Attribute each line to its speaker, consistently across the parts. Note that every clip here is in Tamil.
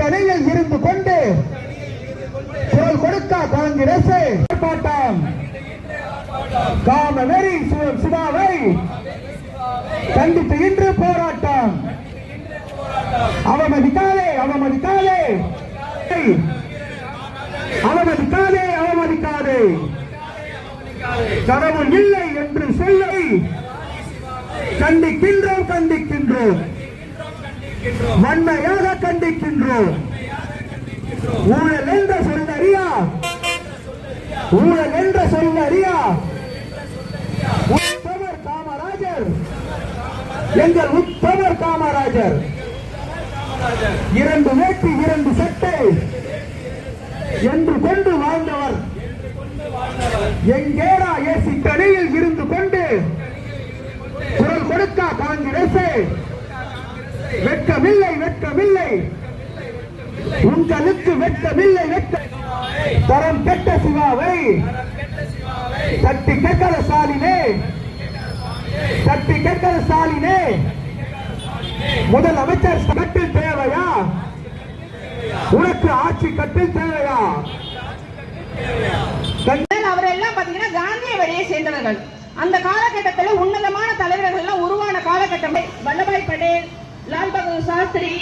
Speaker 1: கூட்டணியில் இருந்து கொண்டு குரல் கொடுக்க காங்கிரஸ் ஆர்ப்பாட்டம். காமநெறி சிவாவை கண்டித்து இன்று போராட்டம். அவமதிக்காதே அவமதிக்காதே. அவமதிக்காதே அவமதிக்காதே. கடவுள் இல்லை என்று சொல்லி. கண்டிக்கின்றோம் கண்டிக்கின்றோம். வன்மையாக கண்டிக்கின்றோம். ஊழல் என்ற சொல் அறியா? ஊழல் என்ற சொல் அறியா? உத்தவர் காமராஜர். எங்கள் உத்தவர் காமராஜர். இரண்டு வேட்டி இரண்டு சட்டை. என்று கொண்டு வாழ்ந்தவர். எங்கேடா ஏசி கடையில் இருந்து கொண்டு குரல் கொடுக்க காங்கிரசே வெட்கமில்லை வெட்கமில்லை. உங்களுக்கு வெட்கமில்லை வெட்க தரம் கெட்ட சிவாவை. தட்டி கேட்கிற சாலினே. தட்டி கேட்கிற சாலினே. முதலமைச்சர் கட்டில் தேவையா? உனக்கு ஆட்சி கட்டில் தேவையா?
Speaker 2: அவரெல்லாம் பாத்தீங்கன்னா காந்திய வழியை சேர்ந்தவர்கள். அந்த காலகட்டத்தில் உன்னதமான தலைவர்கள் எல்லாம் உருவான காலகட்டம் வல்லபாய் பட்டேல் சாஸ்திரி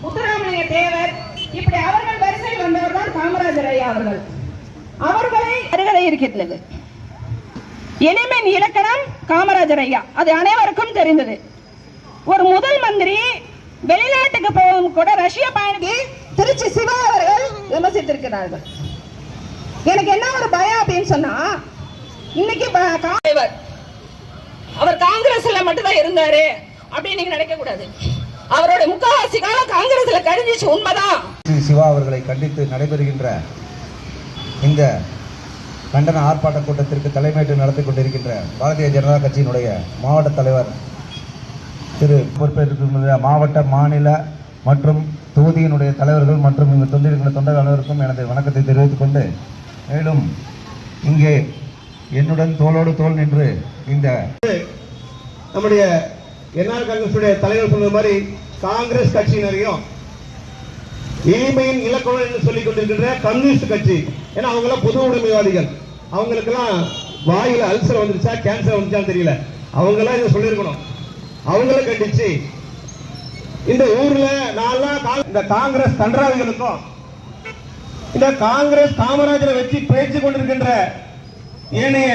Speaker 2: முத்துராமலிங்க தேவர் இப்படி அவர்கள் வரிசையில் வந்தவர் தான் காமராஜர் ஐயா அவர்கள். அவர்களை அருகதை இருக்கின்றது. எளிமையின் இலக்கணம் காமராஜர் ஐயா. அது அனைவருக்கும் தெரிந்தது. ஒரு முதல் மந்திரி வெளிநாட்டுக்கு போகும் கூட ரஷ்ய பயணிக்கு திருச்சி சிவா அவர்கள் விமர்சித்திருக்கிறார்கள். எனக்கு என்ன ஒரு பயம் அப்படின்னு சொன்னா இன்னைக்கு அவர் காங்கிரஸ்ல மட்டும்தான் இருந்தாரு அப்படின்னு நீங்க நினைக்க கூடாது அவரோட முக்காவாசி காலம் காங்கிரஸ்ல கழிஞ்சிச்சு உண்மைதான்.
Speaker 3: ஸ்ரீ சிவா அவர்களை கண்டித்து நடைபெறுகின்ற இந்த கண்டன ஆர்ப்பாட்ட கூட்டத்திற்கு தலைமையேற்று நடத்தி கொண்டிருக்கின்ற பாரதிய ஜனதா கட்சியினுடைய மாவட்ட தலைவர் திரு பொறுப்பேற்றிருக்கின்ற மாவட்ட மாநில மற்றும் தொகுதியினுடைய தலைவர்கள் மற்றும் இங்கு தொண்டிருக்கின்ற தொண்டர்கள் அனைவருக்கும் எனது வணக்கத்தை தெரிவித்துக் கொண்டு மேலும் இங்கே என்னுடன் தோளோடு தோள் நின்று இந்த
Speaker 4: நம்முடைய என்ஆர் காங்கிரசுடைய தலைவர் சொன்னது மாதிரி காங்கிரஸ் கட்சியினரையும் எளிமையின் இலக்கணம் என்று சொல்லிக் கொண்டிருக்கின்ற கம்யூனிஸ்ட் கட்சி. ஏன்னா அவங்க எல்லாம் பொது உடைமைவாதிகள். அவங்களுக்கெல்லாம் வாயில அல்சர் வந்துருச்சா கேன்சர் வந்துச்சான்னு தெரியல. அவங்க எல்லாம் இதை சொல்லியிருக்கணும். அவங்கள கண்டிச்சு இந்த ஊர்ல நான் இந்த காங்கிரஸ் கன்றாவிகளுக்கும் இந்த காங்கிரஸ் காமராஜரை வச்சு பேச்சு கொண்டிருக்கின்ற ஏனைய